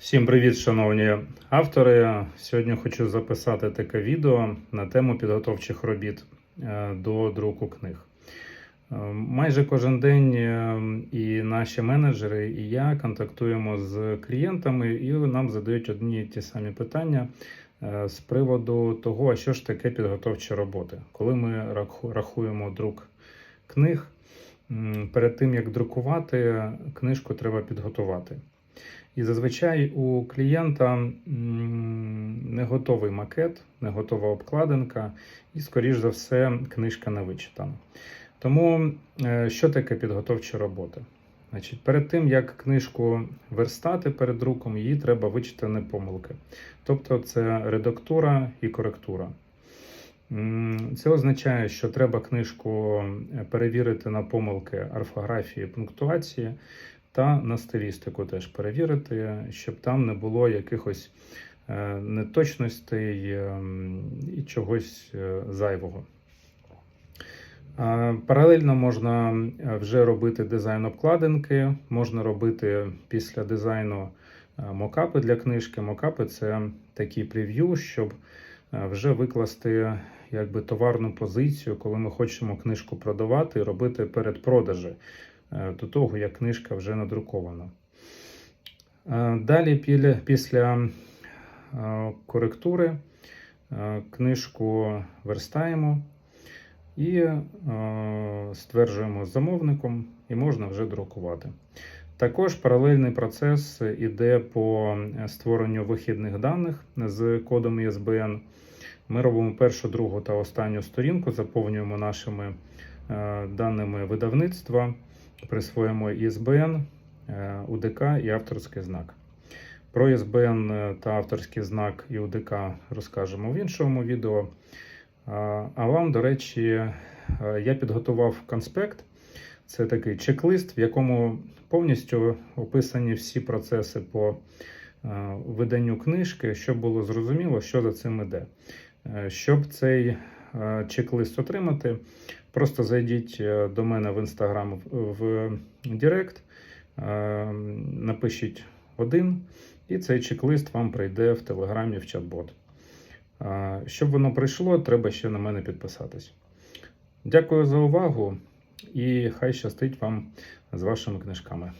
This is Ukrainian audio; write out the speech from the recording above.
Всім привіт, шановні автори. Сьогодні хочу записати таке відео на тему підготовчих робіт е, до друку книг. Е, Майже кожен день е, і наші менеджери, і я контактуємо з клієнтами, і нам задають одні і ті самі питання з приводу того, а що ж таке підготовчі роботи. Коли ми рахуємо друк книг, перед тим як друкувати, книжку треба підготувати. І зазвичай у клієнта не готовий макет, не готова обкладинка, і, скоріш за все, книжка не вичитана. Тому е, що таке підготовчі роботи? Значить, перед тим як книжку верстати перед друком, її треба вичитати помилки. Тобто це редактура і коректура. Це означає, що треба книжку е, перевірити на помилки орфографії, пунктуації та на стилістику теж перевірити, щоб там не було якихось е, неточностей ем, і чогось е, зайвого. Е, Паралельно можна вже робити дизайн обкладинки, можна робити після дизайну мокапи для книжки. Мокапи це такі прев'ю, щоб вже викласти якби товарну позицію, коли ми хочемо книжку продавати і робити передпродажі до того, як книжка вже надрукована. Е, Далі після е, коректури е, книжку верстаємо і е, стверджуємо замовником, і можна вже друкувати. Також паралельний процес іде по створенню вихідних даних з кодом ISBN. Ми робимо першу, другу та останню сторінку, заповнюємо нашими е, даними видавництва, присвоїмо ISBN, е, УДК і авторський знак. Про ISBN та авторський знак і УДК розкажемо в іншому відео. А а вам, до речі, е, я підготував конспект. Це такий чек-лист, в якому повністю описані всі процеси по е, виданню книжки, щоб було зрозуміло, що за цим іде. Е, Щоб цей е, чек-лист отримати, просто зайдіть е, до мене в інстаграм в- Директ, е, напишіть один, і цей чек-лист вам прийде в Телеграмі в чат-бот. Е, Щоб воно прийшло, треба ще на мене підписатись. Дякую за увагу і хай щастить вам з вашими книжками.